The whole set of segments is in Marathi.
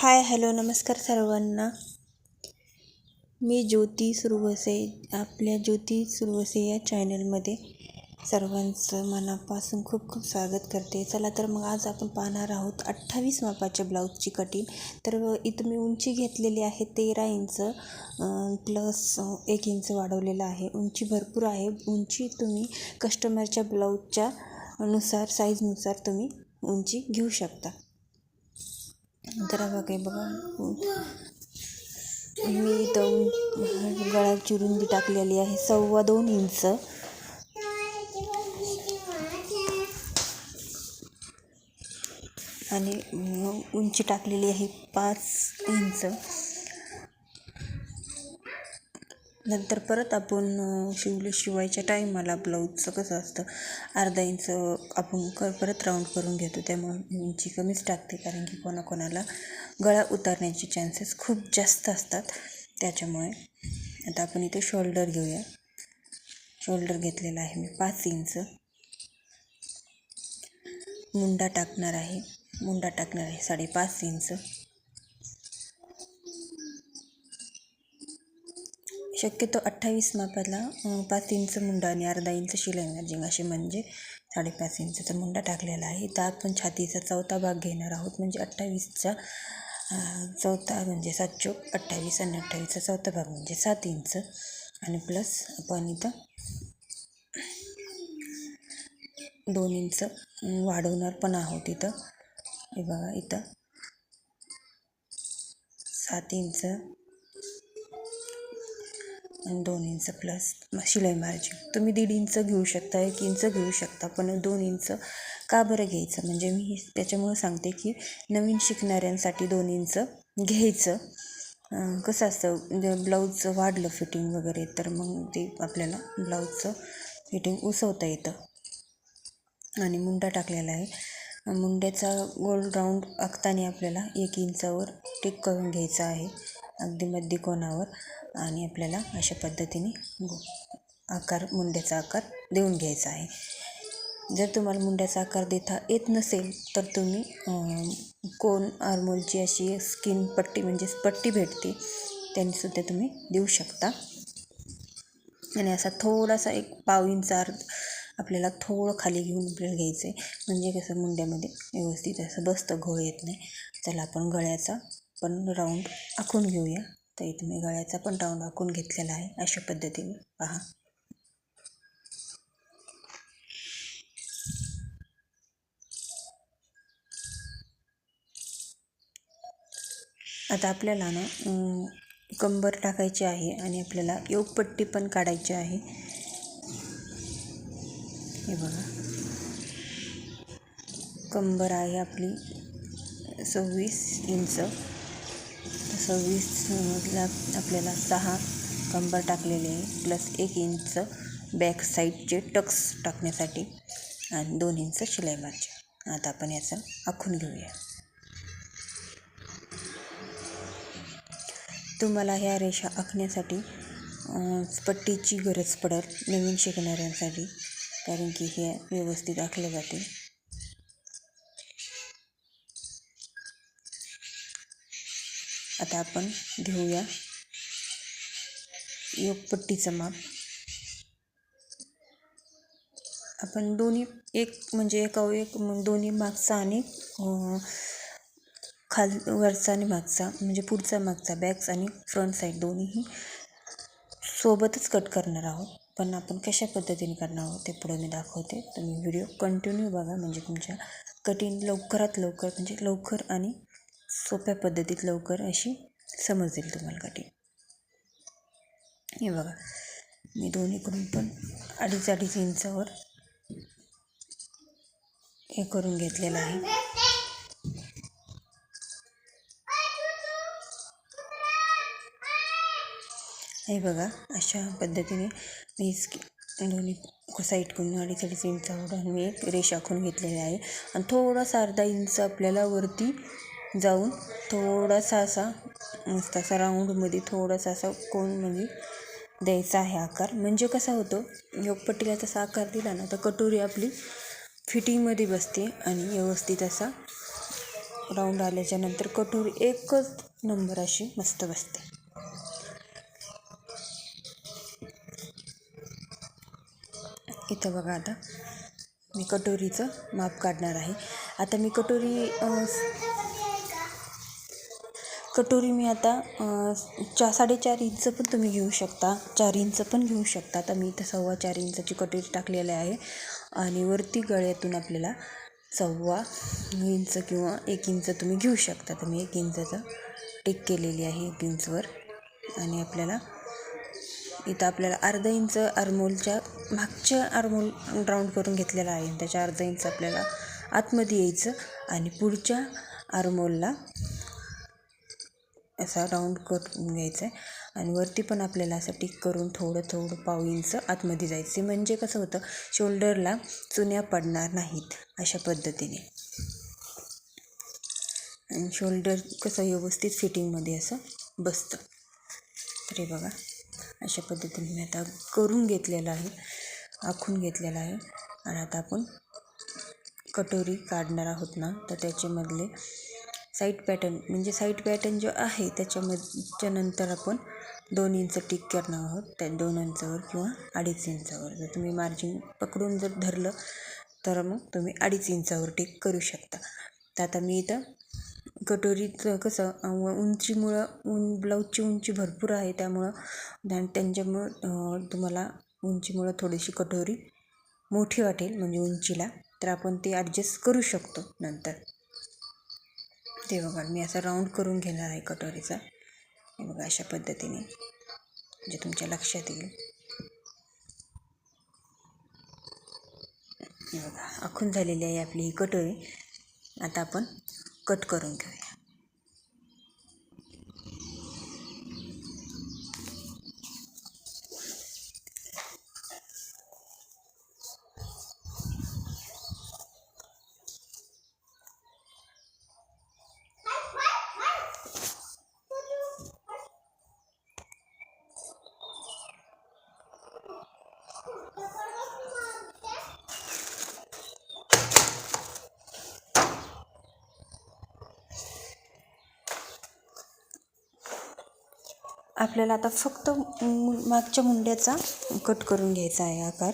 हाय हॅलो नमस्कार सर्वांना. मी ज्योती सुरवसे आपल्या ज्योती सुरवसे या चॅनलमध्ये सर्वांचं मनापासून खूप खूप स्वागत करते. चला तर मग आज आपण पाहणार आहोत अठ्ठावीस मापाच्या ब्लाऊजची कटिंग तर इथं मी उंची घेतलेली आहे तेरा इंच प्लस एक इंच वाढवलेलं आहे. उंची भरपूर आहे. उंची तुम्ही कस्टमरच्या ब्लाऊजच्या नुसार साईजनुसार तुम्ही उंची घेऊ शकता. तर बघे बघा. मी इथं गळ्याची रुंदी टाकलेली आहे सव्वा दोन इंच. आणि उंची टाकलेली आहे पाच इंच. नंतर परत आपण शिवले शिवायच्या टाईमाला ब्लाऊजचं कसं असतं अर्धा इंच आपण क परत राऊंड करून घेतो त्यामुळे उंची कमीच टाकते कारण की कोणाकोणाला गळा उतरण्याचे चान्सेस खूप जास्त असतात. त्याच्यामुळे आता आपण इथे शोल्डर घेऊया. शोल्डर घेतलेला आहे मी पाच इंच. मुंडा टाकणार आहे. मुंडा टाकणार आहे साडेपाच इंच. शक्यतो अठ्ठावीस मापाला पाच इंच मुंडा आणि अर्धा इंच शिलाई मार्जिंग असे म्हणजे साडेपाच इंचचा मुंडा टाकलेला आहे. तर आपण छातीचा चौथा भाग घेणार आहोत म्हणजे अठ्ठावीसचा चौथा म्हणजे सात चोक अठ्ठावीस आणि अठ्ठावीसचा चौथा भाग म्हणजे सात इंच. आणि प्लस आपण इथं दोन इंच वाढवणार पण आहोत इथं. हे बघा इथं सात इंच आणि दोन इंच प्लस शिलाई मार्जिन तुम्ही दीड इंच घेऊ शकता एक इंच घेऊ शकता पण दोन इंच का बरं घ्यायचं? म्हणजे मी त्याच्यामुळं सांगते की नवीन शिकणाऱ्यांसाठी दोन इंच घ्यायचं. कसं असतं म्हणजे ब्लाऊजचं वाढलं फिटिंग वगैरे तर मग ते आपल्याला ब्लाऊजचं फिटिंग उसवता येतं. आणि मुंडा टाकलेला आहे. मुंड्याचा गोल राऊंड आखताना आपल्याला एक इंचावर टिक करून घ्यायचा आहे. अगदी मध्य कोणावर आणि आपल्याला अशा पद्धतीने आकार मुंड्याचा आकार देऊन घ्यायचा आहे. जर तुम्हाला मुंड्याचा आकार देता येत नसेल तर तुम्ही कोण आरमोलची अशी स्किन पट्टी म्हणजेच पट्टी भेटते त्यांनीसुद्धा तुम्ही देऊ शकता. आणि असा थोडासा एक पाव इंच अर्ध आपल्याला थोडं खाली घेऊन आपल्याला घ्यायचं आहे म्हणजे कसं मुंड्यामध्ये व्यवस्थित असं बसतं घोळ येत नाही. चला आपण गळ्याचा पण राऊंड आखून घेऊया. तर इथे मी गळ्याचा पण राऊंड आखून घेतलेला आहे अशा पद्धतीने पहा. आता आपल्याला ना कंबर टाकायची आहे आणि आपल्याला योगपट्टी पण काढायची आहे. हे बघा. कंबर आहे आपली सव्वीस इंच. सव्वीसला आपल्याला सहा कंबर टाकलेले आहे प्लस एक इंच बॅक साईडचे टक्स टाकण्यासाठी आणि दोन इंच शिलाई मारचे. आता आपण याचं आखून घेऊया. तुम्हाला ह्या रेषा आखण्यासाठी पट्टीची गरज पडेल नवीन शिकणाऱ्यांसाठी कारण की हे व्यवस्थित आखले जातील आता आपण घेऊया योगपट्टीचं माप. आपण दोन्ही एक म्हणजे एक एक दोन्ही मागचा आणि खाल वरचा आणि मागचा म्हणजे पुढचा मागचा बॅक्स आणि फ्रंट साईड दोन्हीही सोबतच कट करणार आहोत. पण आपण कशा पद्धतीने करणार आहोत ते पुढे मी दाखवते. तुम्ही व्हिडिओ कंटिन्यू बघा म्हणजे तुमच्या कटिंग लवकरात लवकर म्हणजे लवकर आणि सोप्या पद्धतीत लवकर अशी समजेल तुम्हाला कटिंग. हे बघा मी दोन्हीकडून पण अडीच अडीच इंचावर हे करून घेतलेलं आहे. हे बघा अशा पद्धतीने मी दोन्ही साईडकडून अडीच अडीच इंचावर मी एक रेष आखून घेतलेली आहे. आणि थोडासा अर्धा इंच आपल्याला वरती जाऊन थोडासा असा मस्त असा राऊंडमध्ये थोडासा असा कोणमध्ये म्हणजे द्यायचा आहे आकार. म्हणजे कसा होतो योगपट्टीला तसा आकार दिला ना तर कटोरी आपली फिटिंगमध्ये बसते आणि व्यवस्थित असा राऊंड आल्याच्यानंतर कटोरी एकच नंबर अशी मस्त बसते. इथं बघा आता मी कटोरीचं माप काढणार आहे. आता मी कटोरी कटोरी मी आता चा साडेचार इंच पण तुम्ही घेऊ शकता. चार इंच पण घेऊ शकता. तर मी इथं सव्वा चार इंचाची कटोरी टाकलेली आहे. आणि वरती गळ्यातून आपल्याला सव्वा इंच किंवा एक इंच तुम्ही घेऊ शकता. तर मी एक इंचाचं टेक केलेली आहे एक इंचवर. आणि आपल्याला इथं आपल्याला अर्धा इंच आरमोलच्या मागच्या आरमोल राऊंड करून घेतलेला आहे. त्याच्या अर्धा इंच आपल्याला आतमध्ये यायचं. आणि पुढच्या आरमोलला असा राऊंड करून घ्यायचा आहे. आणि वरती पण आपल्याला असं टिक करून थोडं थोडं पाव इंच आतमध्ये जायचं म्हणजे कसं होतं शोल्डरला चुन्या पडणार नाहीत अशा पद्धतीने. आणि शोल्डर कसं व्यवस्थित फिटिंगमध्ये असं बसतं. तरी बघा अशा पद्धतीने मी आता करून घेतलेलं आहे आखून घेतलेलं आहे. आणि आता आपण कटोरी काढणार आहोत ना तर त्याच्यामधले साईड पॅटर्न म्हणजे साईड पॅटर्न जो आहे त्याच्यामधच्या नंतर आपण दोन इंच टिक करणार आहोत. त्या दोन इंचावर किंवा अडीच इंचावर जर तुम्ही मार्जिन पकडून जर धरलं तर मग तुम्ही अडीच इंचावर टिक करू शकता. तर आता मी इथं कटोरीचं कसं उंचीमुळं उं ब्लाऊजची उंची भरपूर आहे त्यामुळं त्यांच्यामुळं तुम्हाला उंचीमुळं थोडीशी कटोरी मोठी वाटेल म्हणजे उंचीला. तर आपण ते ॲडजस्ट करू शकतो नंतर. ते बघा मी असं राऊंड करून घेणार आहे कटोरीचा. हे बघा अशा पद्धतीने. म्हणजे तुमच्या लक्षात येईल. हे बघा आखून झालेली आहे आपली ही कटोरी. आता आपण कट करून घेऊया. आपल्याला आता फक्त मु- मागच्या मुंड्याचा कट करून घ्यायचा आहे आकार.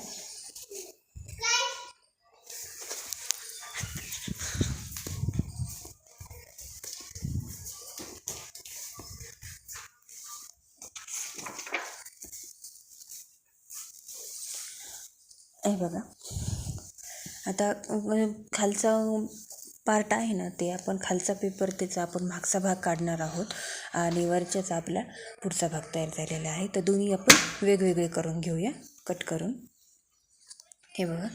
हे बघा. आता खालचा पार्ट आहे ना ते आपण खालचा पेपर त्याचा आपण मागचा भाग काढणार आहोत आणि वरच्याचा आपला पुढचा भाग तयार झालेला आहे. तर दोन्ही आपण वेगवेगळे करून घेऊया कट करून. हे बघा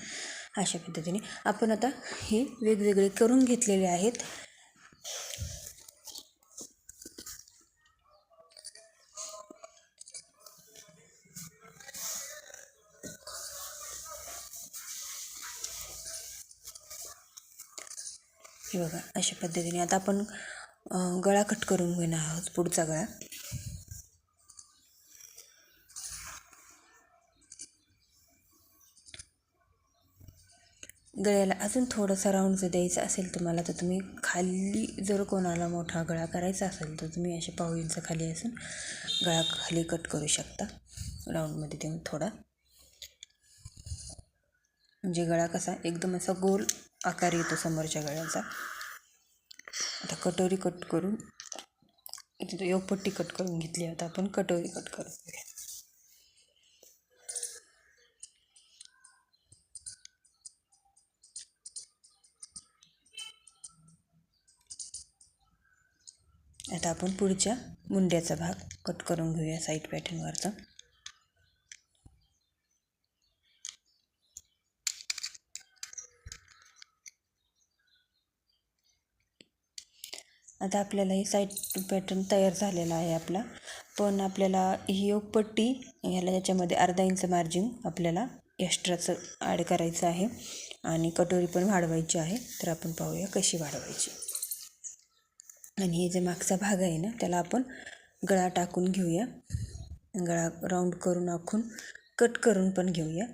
अशा पद्धतीने. आपण आता हे वेगवेगळे करून घेतलेले आहेत. हे बघा अशा पद्धतीने. आता आपण गळा कट करून घेणार आहोत पुढचा गळा. गळ्याला अजून थोडंसं राऊंड जर द्यायचं असेल तुम्हाला तर तुम्ही खाली जर कोणाला मोठा गळा करायचा असेल तर तुम्ही असे पाव खाली असून गळा खाली कट करू शकता. राऊंडमध्ये देऊन थोडा. म्हणजे गळा कसा एकदम असा गोल आकार येतो समोरच्या गळ्याचा. आता कटोरी कट करून तिथं योगपट्टी कट करून घेतली आता आपण कटोरी कट करून घेऊया. आता आपण पुढच्या मुंड्याचा भाग कट करून घेऊया साईड पॅटर्नवरचा आता आपल्याला हे साईड पॅटर्न तयार झालेला आहे आपला. पण आपल्याला ही योगपट्टी ह्याला याच्यामध्ये अर्धा इंच मार्जिन आपल्याला एक्स्ट्राचं ॲड करायचं आहे. आणि कटोरी पण वाढवायची आहे. तर आपण पाहूया कशी वाढवायची. आणि हे जे मागचा भाग आहे ना त्याला आपण गळा टाकून घेऊया. गळा राऊंड करून आखून कट करून पण घेऊया.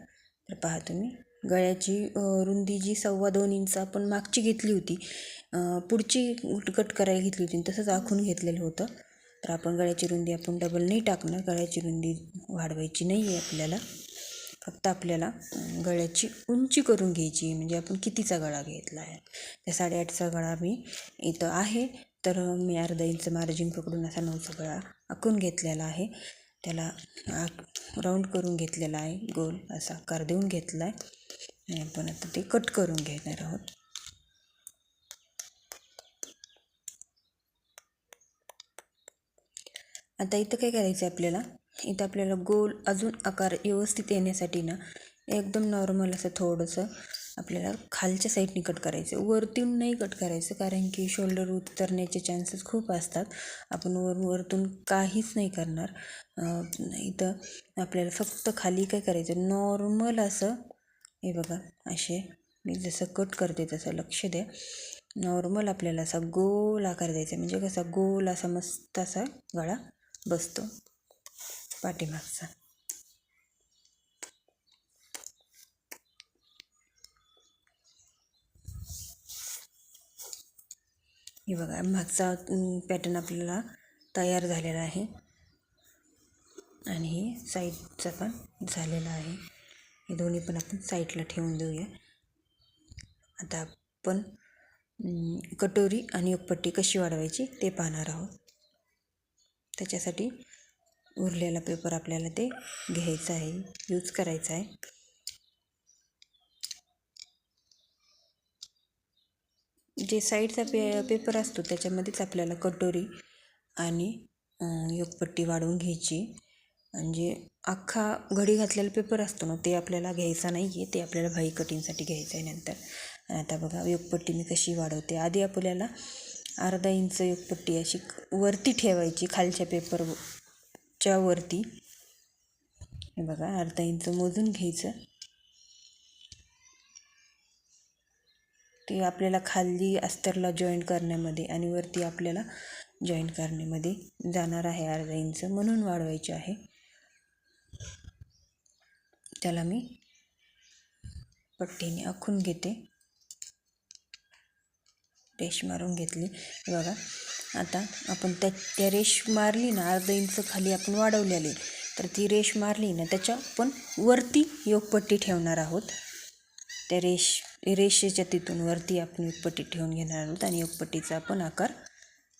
तर पहा तुम्ही. गळ्याची रुंदी जी सव्वा दोन इंच आपण मागची घेतली होती पुढची कट करायला घेतली होती तसंच आखून घेतलेलं होतं. तर आपण गळ्याची रुंदी आपण डबल नाही टाकणार गळ्याची रुंदी वाढवायची नाही आहे आपल्याला. फक्त आपल्याला गळ्याची उंची करून घ्यायची म्हणजे आपण कितीचा गळा घेतला आहे. त्या साडेआठचा गळा मी इथं आहे. तर मी अर्धा इंच मार्जिन पकडून असा नऊचा गळा आखून घेतलेला आहे. त्याला राऊंड करून घेतलेला आहे. गोल असा आकार देऊन घेतला आहे आणि आपण आता ते कट करून घेणार आहोत. आता इथं काय करायचं आहे आपल्याला? इथं आपल्याला गोल अजून आकार व्यवस्थित येण्यासाठी ना एकदम नॉर्मल असं थोडंसं आपल्याला खालच्या साईडने कट करायचं वरतून नाही कट करायचं कारण की शोल्डर उतरण्याचे चान्सेस खूप असतात. आपण वर वरतून काहीच नाही करणार. इथं आपल्याला फक्त खाली काय करायचं नॉर्मल असं हे बघा असे. मी जसं कट करते तसं लक्ष द्या. नॉर्मल आपल्याला असा गोल आकार द्यायचा म्हणजे कसा गोल असा मस्त असा गळा बसतो. पाठीमागचा. हे बघा मागचा पॅटर्न आपल्याला तयार झालेला आहे. आणि हे साईडचा पण झालेला आहे. हे दोन्ही पण आपण साईडला ठेवून देऊया. आता आपण कटोरी आणि उपपट्टी कशी वाढवायची ते पाहणार आहोत. त्याच्यासाठी उरलेला पेपर आपल्याला ते घ्यायचं आहे यूज करायचा आहे. जे साईडचा पे पेपर असतो त्याच्यामध्येच आपल्याला कटोरी आणि योगपट्टी वाढवून घ्यायची. म्हणजे अख्खा घडी घातलेला पेपर असतो ना ते आपल्याला घ्यायचा नाही आहे ते आपल्याला भाई कटिंगसाठी घ्यायचं आहे नंतर आता बघा योगपट्टी मी कशी वाढवते. आधी आपल्याला अर्धा इंच योगपट्टी अशी वरती ठेवायची खालच्या पेपरच्या वरती. हे बघा अर्धा इंच मोजून घ्यायचं. ते आपल्याला खाली अस्तरला जॉईंट करण्यामध्ये आणि वरती आपल्याला जॉईंट करण्यामध्ये जाणार आहे अर्धा इंच म्हणून वाढवायचे आहे. त्याला मी पट्टीने आखून घेते. रेश मारून घेतली. बघा आता आपण त्या त्या रेश मारली ना अर्ध इंच खाली आपण वाढवलेली तर ती रेश मारली ना त्याच्या पण वरती योगपट्टी ठेवणार आहोत. त्या रेश रेषेच्या तिथून वरती आपण योगपट्टी ठेवून घेणार आहोत आणि योगपट्टीचा आपण आकार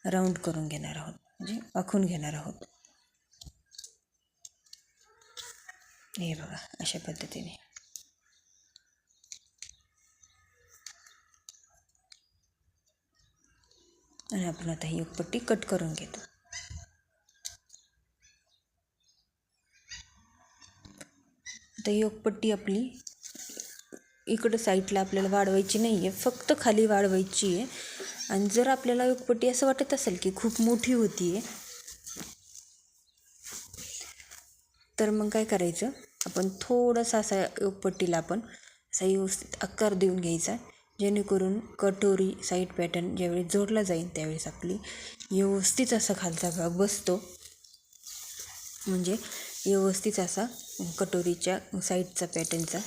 राऊंड करून घेणार आहोत. म्हणजे आखून घेणार आहोत. हे बघा अशा पद्धतीने. आणि आपण आता ही योगपट्टी कट करून घेतो. आता योगपट्टी आपली इकडं साईडला आपल्याला वाढवायची नाही आहे फक्त खाली वाढवायची आहे आणि जर आपल्याला योगपट्टी असं वाटत असेल की खूप मोठी होती आहे तर मग काय करायचं? आपण थोडंसं असा पट्टीला आपण असा व्यवस्थित आकार देऊन घ्यायचा जेणेकरून कटोरी साईड पॅटर्न ज्यावेळी जोडला जाईल त्यावेळेस आपली व्यवस्थित असा खालचा भाग बसतो. म्हणजे व्यवस्थित असा कटोरीच्या साईडचा पॅटर्नचा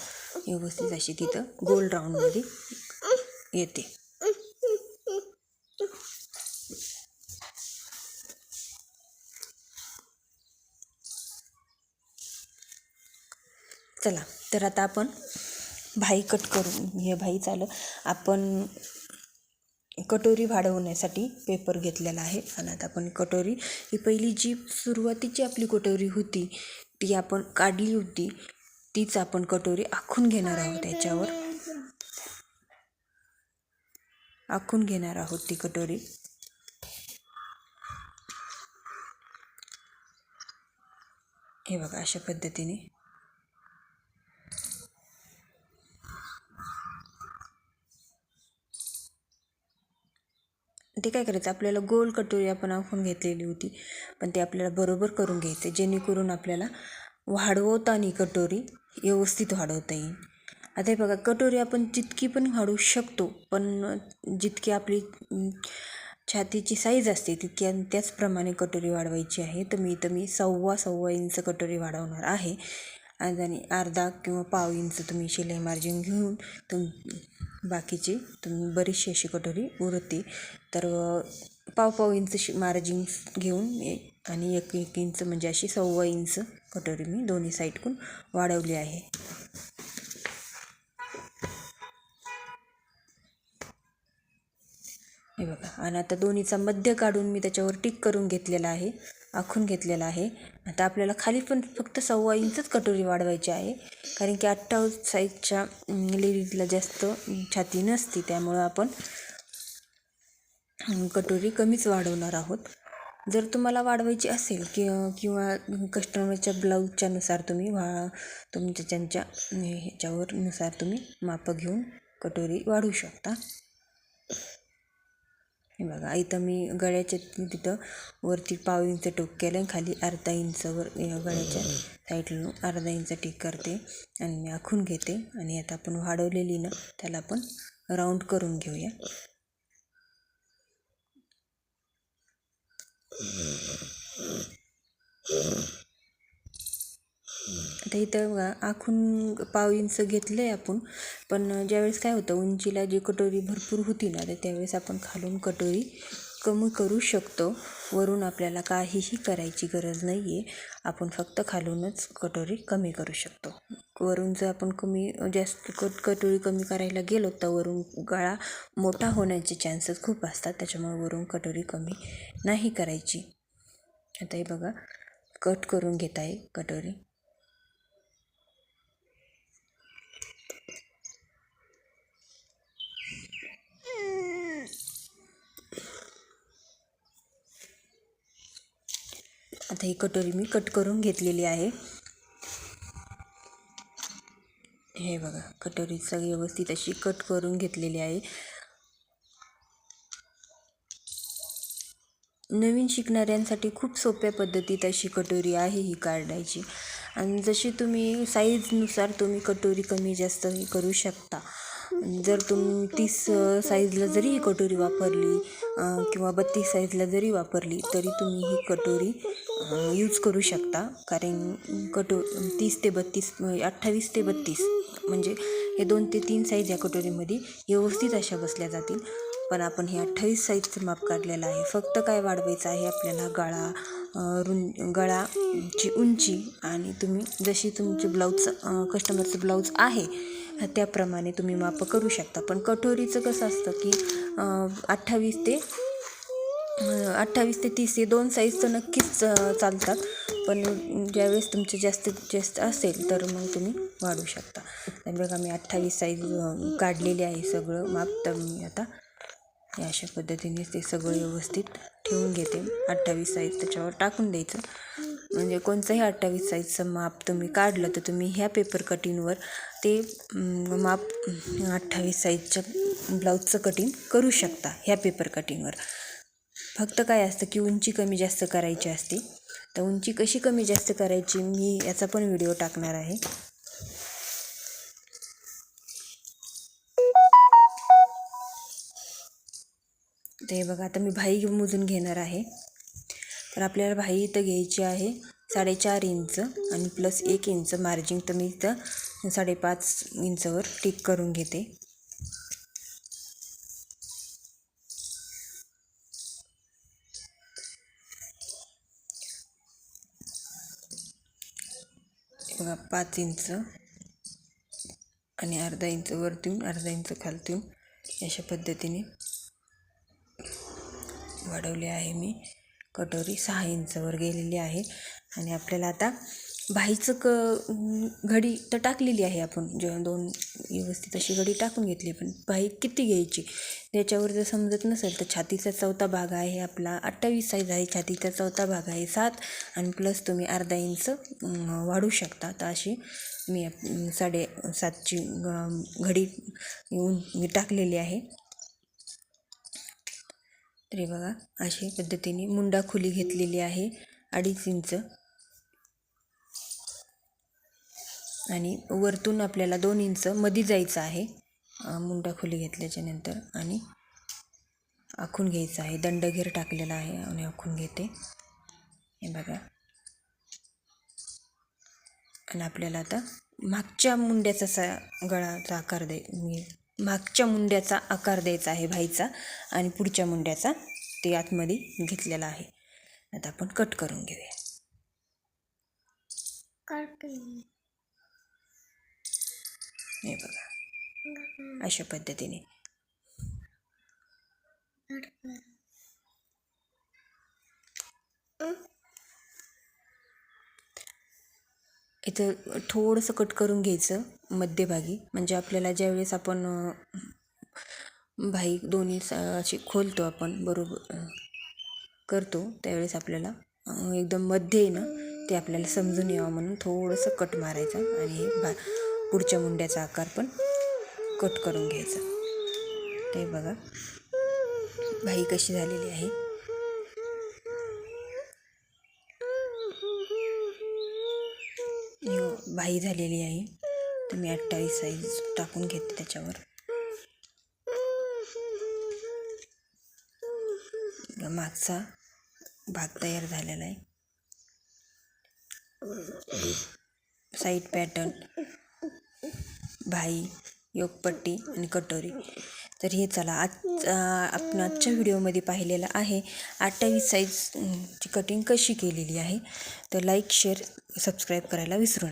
व्यवस्थित अशी तिथं गोल राऊंडमध्ये येते. चला तर आता आपण भाई कट करून हे भाई चालं. आपण कटोरी वाढवण्यासाठी पेपर घेतलेला आहे आणि आता आपण कटोरी. ही पहिली जी सुरुवातीची आपली कटोरी होती ती आपण काढली होती तीच आपण कटोरी आखून घेणार आहोत त्याच्यावर आखून घेणार आहोत ती कटोरी. हे बघा अशा पद्धतीने. ते काय करायचं आपल्याला गोल कटोरी आपण आखून घेतलेली होती. पण ते आपल्याला बरोबर करून घ्यायचं जेणेकरून आपल्याला वाढवताना कटोरी व्यवस्थित वाढवता येईल. आता हे बघा कटोरी आपण जितकी पण वाढवू शकतो पण जितकी आपली छातीची साईज असते तितक्या त्याचप्रमाणे कटोरी वाढवायची आहे. तर मी तर मी सव्वा सव्वा इंच कटोरी वाढवणार आहे. आणि अर्धा किंवा पाव इंच तुम्ही शिलाई मार्जिन घेऊन तुम बाकीची. तुम्ही बरीचशी अशी कटोरी उरते. तर पाव पाव इंच शि मार्जिन घेऊन आणि एक एक इंच म्हणजे अशी सव्वा इंच कटोरी मी दोन्ही साईडकून वाढवली आहे. हे बघा. आणि आता दोन्हीचा मध्य काढून मी त्याच्यावर टिक करून घेतलेला आहे. आखून घेतलेला आहे. आता आपल्याला खाली पण फक्त सव्वा इंचच कटोरी वाढवायची आहे. कारण की अठ्ठाव साईजच्या लेडीजला जास्त छाती नसते त्यामुळं आपण कटोरी कमीच वाढवणार आहोत. जर तुम्हाला वाढवायची असेल कि किंवा कस्टमरच्या ब्लाऊजच्या नुसार तुम्ही वा तुमच्या त्यांच्या ह्याच्यावर नुसार तुम्ही मापं घेऊन कटोरी वाढवू शकता. हे बघा इथं मी गळ्याच्या तिथं वरती पाव इंच टोक केलं आणि खाली अर्धा इंचवर गळ्याच्या साईडला अर्धा इंच टिक करते आणि मी आखून घेते. आणि आता आपण वाढवलेली ना त्याला आपण राऊंड करून घेऊया. आता इथं बघा आखून पाव इंच घेतलं आहे आपण. पण ज्यावेळेस काय होतं उंचीला जी कटोरी भरपूर होती ना तर त्यावेळेस आपण खालून कटोरी कमी करू शकतो. वरून आपल्याला काहीही करायची गरज नाही आहे आपण फक्त खालूनच कटोरी कमी करू शकतो. वरून जर आपण कमी जास्त कट कटोरी कमी करायला गेलो तर वरून गळा मोठा होण्याचे चान्सेस खूप असतात. त्याच्यामुळे वरून कटोरी कमी नाही करायची. आता हे बघा कट करून घेत आहे कटोरी. आता ही कटोरी मी कट करून घेतलेली आहे. हे बघा कटोरी सगळी व्यवस्थित अशी कट करून घेतलेली आहे. नवीन शिकणाऱ्यांसाठी खूप सोप्या पद्धतीत अशी कटोरी आहे ही काढायची. आणि जशी तुम्ही साईजनुसार तुम्ही कटोरी कमी जास्त करू शकता. जर तुम्ही तीस साईजला जरी ही कटोरी वापरली किंवा बत्तीस साईजला जरी वापरली तरी तुम्ही ही कटोरी यूज करू शकता. कारण कटो तीस ते बत्तीस अठ्ठावीस ते बत्तीस म्हणजे हे दोन ते तीन साईज या कटोरीमध्ये व्यवस्थित अशा बसल्या जातील. पण आपण हे अठ्ठावीस साईजचं माप काढलेलं आहे. फक्त काय वाढवायचं आहे आपल्याला? गळा रुं गळाची उंची आणि तुम्ही जशी तुमची ब्लाऊज कस्टमरचं ब्लाऊज आहे त्याप्रमाणे तुम्ही माप करू शकता. पण कटोरीचं कसं असतं की अठ्ठावीस ते अठ्ठावीस ते तीस हे दोन साईज तर नक्कीच चालतात. पण ज्यावेळेस तुमचे जास्तीत जास्त असेल तर मग तुम्ही वाढू शकता. तर बघा मी अठ्ठावीस साईज काढलेली आहे सगळं. माप तर मी आता या अशा पद्धतीने ते सगळं व्यवस्थित ठेवून घेते. अठ्ठावीस साईज त्याच्यावर टाकून द्यायचं. म्हणजे कोणतंही अठ्ठावीस साईजचं माप तुम्ही काढलं तर तुम्ही ह्या पेपर कटिंगवर ते माप अठ्ठावीस साईजच्या ब्लाऊजचं कटिंग करू शकता ह्या पेपर कटिंगवर फक्त काय असतं की उंची कमी जास्त करायची असते. तर उंची कशी कमी जास्त करायची मी याचा पण व्हिडिओ टाकणार आहे. ते बघा आता मी भाई मोजून घेणार आहे. तर आपल्याला भाई इथं घ्यायची आहे साडेचार इंच आणि प्लस एक इंच मार्जिन. तर मी इथं साडेपाच इंचवर टिक करून घेते. बघा पाच इंच आणि अर्धा इंच वरतून अर्धा इंच खालतून अशा पद्धतीने वाढवले आहे मी. कटोरी सहा इंचवर गेलेली आहे. आणि आपल्याला आता भाईचं क घडी तर टाकलेली आहे आपण. जेव्हा दोन व्यवस्थित अशी घडी टाकून घेतली पण भाई किती घ्यायची? त्याच्यावर जर समजत नसेल तर छातीचा चौथा भाग आहे आपला. अठ्ठावीस साईज आहे छातीचा चौथा भाग आहे सात. आणि प्लस तुम्ही अर्धा इंच वाढू शकता. तर अशी मी साडे सातची घडी येऊन मी टाकलेली आहे. तरी बघा अशी पद्धतीने मुंडा खुली घेतलेली आहे. अडीच इंच आणि वरतून आपल्याला दोन इंच मधी जायचं आहे. मुंडा खोली घेतल्याच्या नंतर आणि आखून घ्यायचं आहे. दंडघेर टाकलेला आहे आणि आखून घेते. हे बघा. आणि आपल्याला आता मागच्या मुंड्याचा सा गळाचा आकार द्याय मी मागच्या मुंड्याचा आकार द्यायचा आहे भाईचा आणि पुढच्या मुंड्याचा ते आतमध्ये घेतलेला आहे. आता आपण कट करून घेऊया. हे बघा. अशा पद्धतीने. इथं थोडंसं कट करून घ्यायचं मध्यभागी. म्हणजे आपल्याला ज्यावेळेस आपण भाई दोन्ही स- अशी खोलतो आपण बरोबर करतो त्यावेळेस आपल्याला एकदम मध्ये आहे ना ते आपल्याला समजून यावं म्हणून थोडंसं कट मारायचं आणि हे भा पुढच्या मुंड्याचा आकार पण कट करून घ्यायचा. ते बघा. भाई कशी झालेली आहे. भाई झालेली आहे. तर मी अठ्ठावीस साईज टाकून घेते त्याच्यावर. मागचा भाग तयार झालेला आहे. साईड पॅटर्न भाई योगपट्टी आणि कटोरी. तर हे चला आज आपण आजच्या व्हिडिओमध्ये पाहिलेलं आहे. अठ्ठावीस साईजची कटिंग कशी केलेली आहे? तर लाईक शेअर सबस्क्राईब करायला विसरू